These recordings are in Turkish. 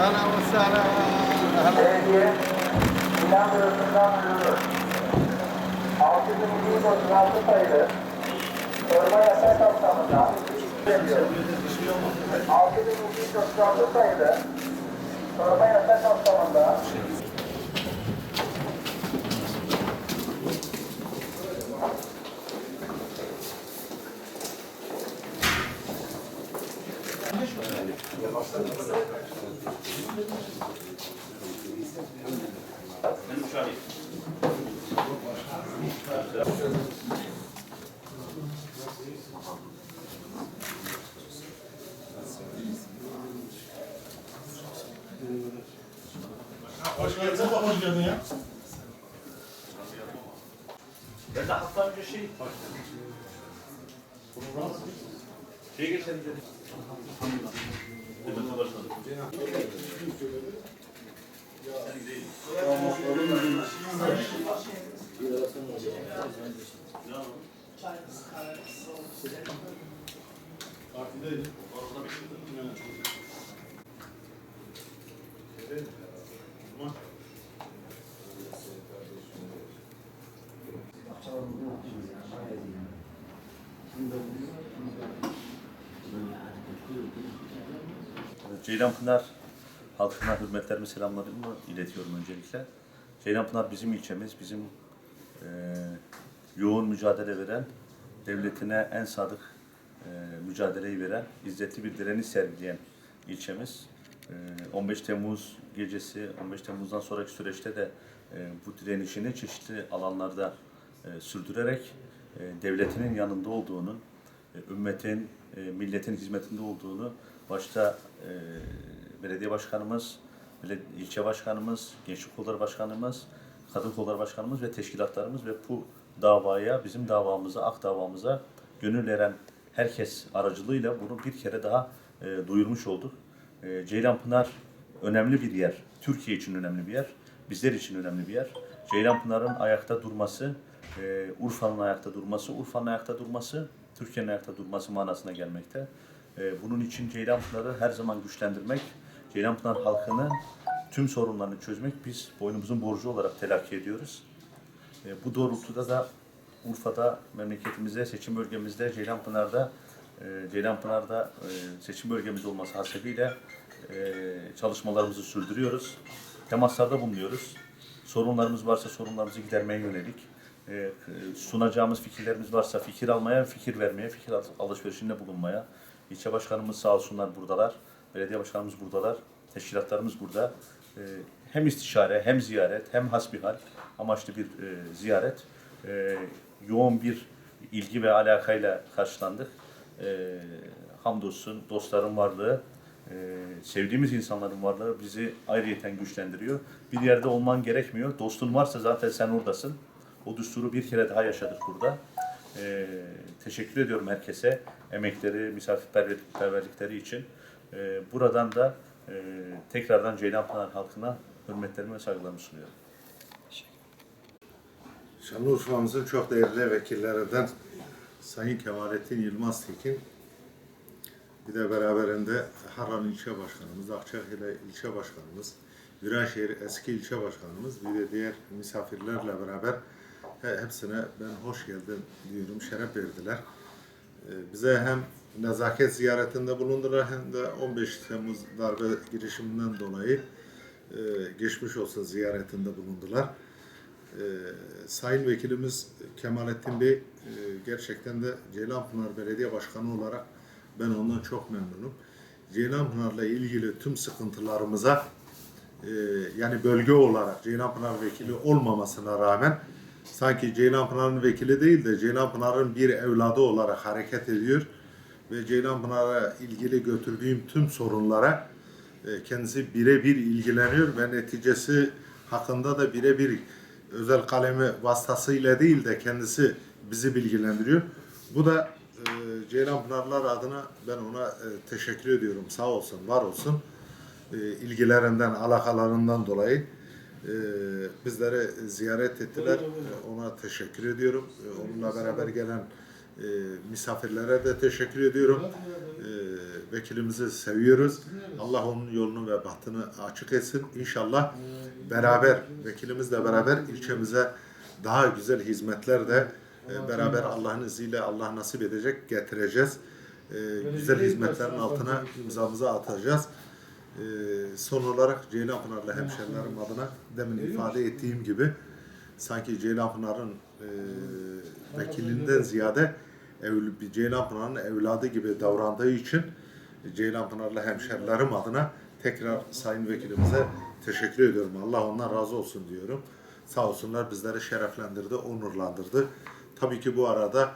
Hala mesela. Belediye plan bölümünden duyurur. 6136 sayılı koruma yasa kapsamında 6236 sayılı koruma yasa kapsamında Hoş geldin. Hoş geldin ya. Ben de hafta önce şey Şey geçelim dedik. Partideydim. Orada bekledim. Evet. Ama Ceylanpınar halkına hürmetlerimi, selamlarımı iletiyorum öncelikle. Ceylanpınar bizim ilçemiz, bizim eee, yoğun mücadele veren, devletine en sadık eee, mücadeleyi veren, izzetli bir direniş sergileyen ilçemiz. Eee, 15 Temmuz gecesi, 15 Temmuz'dan sonraki süreçte de eee, bu direnişini çeşitli alanlarda eee, sürdürerek devletinin yanında olduğunu, e, ümmetin, e, milletin hizmetinde olduğunu başta e, belediye başkanımız, ilçe başkanımız, gençlik kolları başkanımız, kadın kolları başkanımız ve teşkilatlarımız ve bu davaya, bizim davamıza, ak davamıza gönül veren herkes aracılığıyla bunu bir kere daha e, duyurmuş olduk. E, Ceylanpınar önemli bir yer. Türkiye için önemli bir yer. Bizler için önemli bir yer. Ceylanpınar'ın ayakta durması, e, Urfa'nın ayakta durması, Urfa'nın ayakta durması, Türkiye'nin ayakta durması manasına gelmekte. E, bunun için Ceylanpınar'ı her zaman güçlendirmek, Ceylanpınar halkının tüm sorunlarını çözmek biz boynumuzun borcu olarak telakki ediyoruz. E, bu doğrultuda da Urfa'da, memleketimizde, seçim bölgemizde, Ceylanpınar'da, e, Ceylanpınar'da e, seçim bölgemiz olması hasebiyle e, çalışmalarımızı sürdürüyoruz. Temaslarda bulunuyoruz. Sorunlarımız varsa sorunlarımızı gidermeye yönelik, sunacağımız fikirlerimiz varsa fikir almaya, fikir vermeye, fikir al- alışverişinde bulunmaya. İlçe başkanımız sağ olsunlar buradalar, belediye başkanımız buradalar, teşkilatlarımız burada. E, hem istişare, hem ziyaret, hem hasbihal amaçlı bir e, ziyaret. E, yoğun bir ilgi ve alakayla karşılandık. E, hamdolsun dostların varlığı, e, sevdiğimiz insanların varlığı bizi ayrıyeten güçlendiriyor. Bir yerde olman gerekmiyor. Dostun varsa zaten sen oradasın. O düsturu bir kere daha yaşadık burada. E, teşekkür ediyorum herkese. Emekleri, misafirperverlikleri için. E, buradan da e, tekrardan Ceylanpınar halkına hürmetlerimi ve saygılarımı sunuyorum. Şanlıurfa'mızın çok değerli vekillerinden Sayın Kemalettin Yılmaz Tekin, bir de beraberinde Harran İlçe Başkanımız, Akçakale İlçe Başkanımız, Viranşehir Eski İlçe Başkanımız, bir de diğer misafirlerle beraber he- hepsine ben hoş geldin diyorum, şeref verdiler. Ee, Bize hem nezaket ziyaretinde bulundular hem de 15 Temmuz darbe girişiminden dolayı e, geçmiş olsun ziyaretinde bulundular. Ee, Sayın Vekilimiz Kemalettin Bey e, gerçekten de Ceylanpınar Belediye Başkanı olarak ben ondan çok memnunum. Ceylanpınar'la ilgili tüm sıkıntılarımıza e, yani bölge olarak Ceylanpınar Vekili olmamasına rağmen sanki Ceylanpınar'ın vekili değil de Ceylanpınar'ın bir evladı olarak hareket ediyor ve Ceylanpınar'a ilgili götürdüğüm tüm sorunlara e, kendisi birebir ilgileniyor ve neticesi hakkında da birebir özel kalemi vasıtasıyla değil de kendisi bizi bilgilendiriyor. Bu da e, Ceylanpınarlar adına ben ona e, teşekkür ediyorum. Sağ olsun, var olsun. İlgilerinden, alakalarından dolayı e, bizleri ziyaret ettiler. Ona teşekkür ediyorum. E, onunla beraber gelen e, misafirlere de teşekkür ediyorum. E, vekilimizi seviyoruz. Allah onun yolunu ve bahtını açık etsin. İnşallah beraber, vekilimizle beraber ilçemize daha güzel hizmetler de e, beraber Allah'ın izniyle Allah nasip edecek getireceğiz. E, güzel hizmetlerin altına imzamızı atacağız. E, son olarak Ceylanpınarlı hemşerilerim adına demin ifade ettiğim gibi sanki Ceylanpınar'ın e, vekilinden ziyade bir Ceylanpınar'ın evladı gibi davrandığı için Ceylanpınarlı hemşerilerim adına tekrar Sayın Vekilimize teşekkür ediyorum. Allah ondan razı olsun diyorum. Sağ olsunlar bizleri şereflendirdi, onurlandırdı. Tabii ki bu arada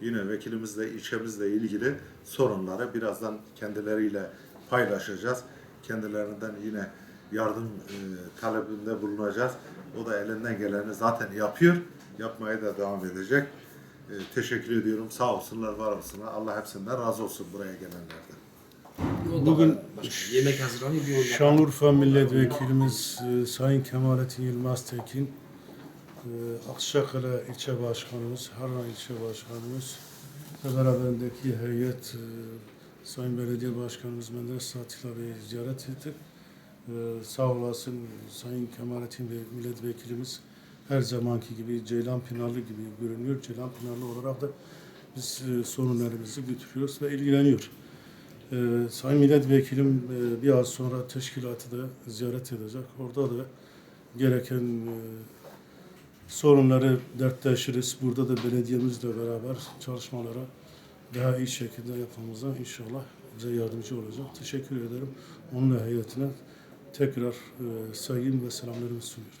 yine vekilimizle, ilçemizle ilgili sorunları birazdan kendileriyle paylaşacağız. Kendilerinden yine yardım e, talebinde bulunacağız. O da elinden geleni zaten yapıyor. Yapmaya da devam edecek. E, teşekkür ediyorum. Sağ olsunlar, var olsunlar. Allah hepsinden razı olsun buraya gelenlerden. Bugün yemek hazırlanıyor. Şanlıurfa Milletvekilimiz e, Sayın Kemalettin Yılmaz Tekin, e, Akçakale İlçe Başkanımız, Harran İlçe Başkanımız ve beraberindeki heyet e, Sayın Belediye Başkanımız Menderes Atilla Bey'i ziyaret ettik. E, Sağ olasın Sayın Kemalettin Bey Milletvekilimiz her zamanki gibi Ceylan Pınarlı gibi görünüyor. Ceylan Pınarlı olarak da biz e, sorunlarımızı götürüyoruz ve ilgileniyor. Ee, Sayın Milletvekilim e, bir az sonra teşkilatı da ziyaret edecek. Orada da gereken e, sorunları dertleşiriz. Burada da belediyemizle beraber çalışmalara daha iyi şekilde yapmamıza inşallah bize yardımcı olacak. Teşekkür ederim. Onun heyetine tekrar e, saygım ve selamlarımı sunuyorum.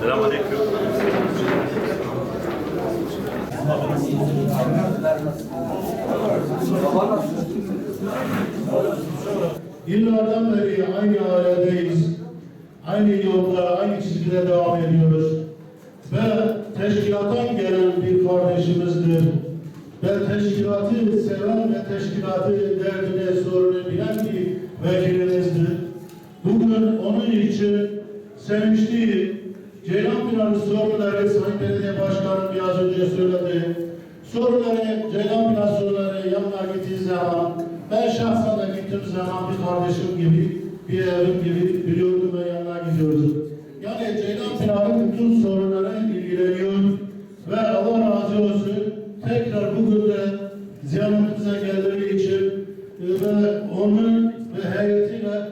Selamünaleyküm. Yıllardan beri aynı ailedeyiz. Aynı yolda, aynı çizgide devam ediyoruz. Ve teşkilattan gelen bir kardeşimizdir. Ve teşkilatı seven ve teşkilatı derdine sorunu bilen bir vekilimizdir. Bugün onun için sevinçliyim. Ceylanpınar'ın sorunları Sayın Belediye Başkanım biraz önce söyledi. Sorunları, Ceylanpınar sorunları yanına gittiği zaman ben şahsen de gittiğim zaman bir kardeşim gibi, bir evim gibi biliyordum ve yanına gidiyordum. Yani Ceylanpınar'ın bütün sorunları ilgileniyor ve Allah razı olsun tekrar bugün de ziyaretimize geldiği için e, ve onun ve heyetiyle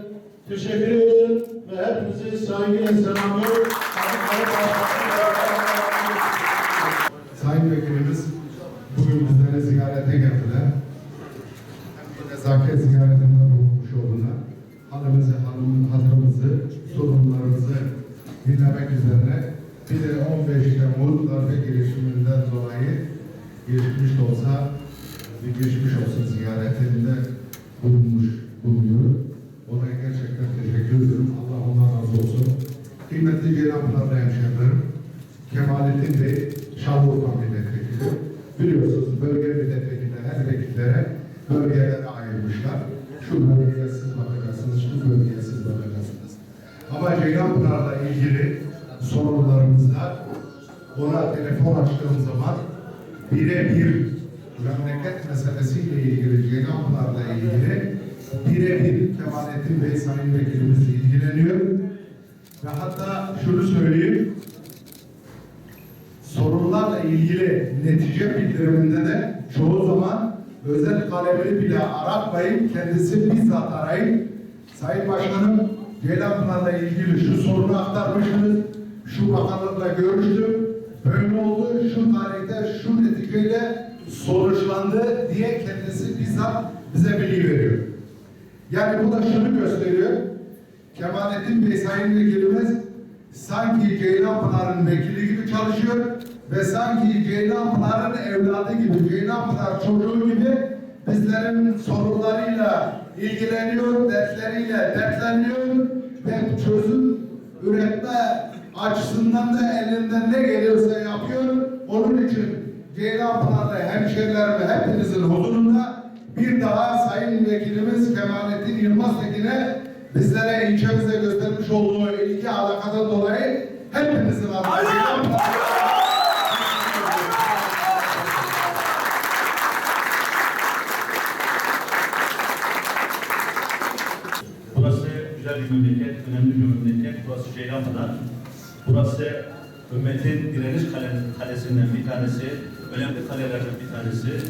teşekkür ederim ve hepinizi saygıyla selamlıyorum. Sayın Vekilimiz bugün bizleri ziyarete geldiler. Hem de nezaket ziyaretinde bulunmuş oldular. Halimizi, hanımın hatırımızı, sorunlarımızı dinlemek üzere bir de 15 Temmuz darbe girişiminden dolayı geçmiş de olsa bir geçmiş olsun ziyaretinde bulunmuş bulunuyor. Ona gerçekten teşekkür ediyorum. Allah ondan razı olsun. Kıymetli Ceylanpınar'da hemşehrilerim, Kemalettin Bey, Şanlıurfa milletvekili. Biliyorsunuz bölge milletvekilleri her vekillere bölgelere ayrılmışlar. Şu bölgeye siz bakacaksınız, şu bölgeye siz bakacaksınız. Ama Ceylanpınar'la ilgili sorunlarımızda ona telefon açtığım zaman birebir memleket meselesiyle ilgili Ceylanpınar'la ilgili birebir Kemalettin Bey Sayın Vekilimiz ilgileniyor. Ve hatta şunu söyleyeyim, sorunlarla ilgili netice bildiriminde de çoğu zaman özel kalemini bile aratmayın, kendisi bizzat arayıp Sayın Başkanım, Ceylanpınar'la ilgili şu sorunu aktarmışsınız. Şu bakanlıkla görüştüm. Böyle oldu, şu tarihte şu neticeyle sonuçlandı diye kendisi bizzat bize bilgi veriyor. Yani bu da şunu gösteriyor. Kemalettin Bey Sayın Vekilimiz sanki Ceylanpınar'ın vekili gibi çalışıyor ve sanki Ceylanpınar'ın evladı gibi, Ceylanpınar çocuğu gibi bizlerin sorunlarıyla ilgileniyor, dertleriyle dertleniyor ve çözüm üretme açısından da elinden ne geliyorsa yapıyor. Onun için Ceylanpınar'da hemşerilerime hepinizin huzurunda bir daha Sayın Vekilimiz Kemalettin Yılmaz Tekin'e bizlere ilçemize göstermiş olduğu ilgi alakadan dolayı hepinizin adına Burası güzel bir memleket, önemli bir memleket. Burası Ceylanpınar. Burası ümmetin direniş kale- kalesinden bir tanesi, önemli kalelerden bir tanesi.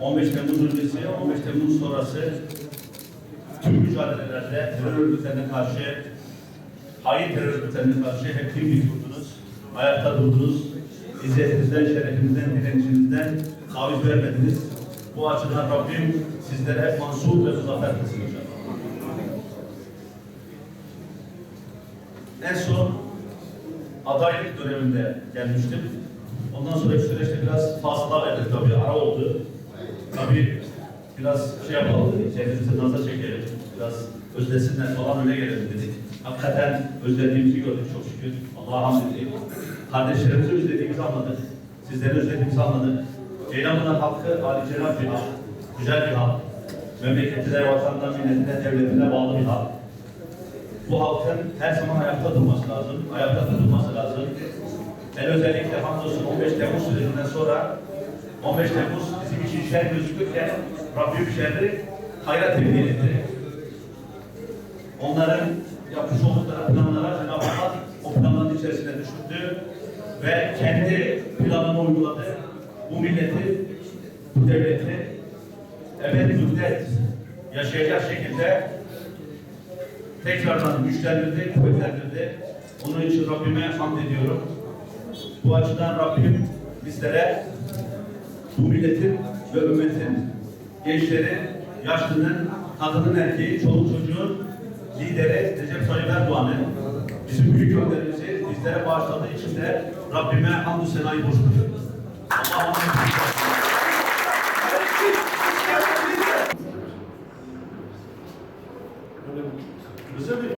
15 Temmuz öncesi, 15 Temmuz sonrası tüm mücadelelerde terör örgütlerine karşı, hain terör örgütlerine karşı hep dimdik durdunuz, ayakta durdunuz. İzzetinizden, şerefinizden, direnişinizden taviz vermediniz. Bu açıdan Rabbim sizlere mansur ve muzaffer kılsın inşallah. En son adaylık döneminde gelmiştim. Ondan sonraki süreçte biraz fazla verdik tabii, ara oldu. Tabii biraz şey yapalım dedik, kendimizi nazar çekelim. Biraz özlesinler falan öyle gelelim dedik. Hakikaten özlediğimizi gördük çok şükür. Allah'a hamd edelim. Kardeşlerimizi özlediğimizi anladık. Sizleri özlediğimizi anladık. Ceylanpınar halkı âli cenab bir. Güzel bir halk. Memleketine, vatanına, milletine, devletine bağlı bir halk. Bu halkın her zaman ayakta durması lazım, ayakta tutulması lazım. Ben özellikle hamdolsun 15 Temmuz sürecinden sonra 15 Temmuz bizim için şer gözükürken Rabbim şerri hayra tebdil etti. Onların yapmış oldukları planlara Cenab-ı Hak o planların içerisine düşürdü ve kendi planını uyguladı. Bu milleti, bu devleti ebed müddet yaşayacak şekilde tekrardan güçlendirdi, kuvvetlendirdi. Onun için Rabbime hamd ediyorum. Bu açıdan Rabbim bizlere bu milletin ve ümmetin, gençlerin, yaşlının, kadının erkeği, çoluk çocuğun lideri Recep Tayyip Erdoğan'ı bizim büyük önderimizi bizlere bağışladığı için de Rabbime hamdü senayı borçluyum. Allah'a emanet olun. Bize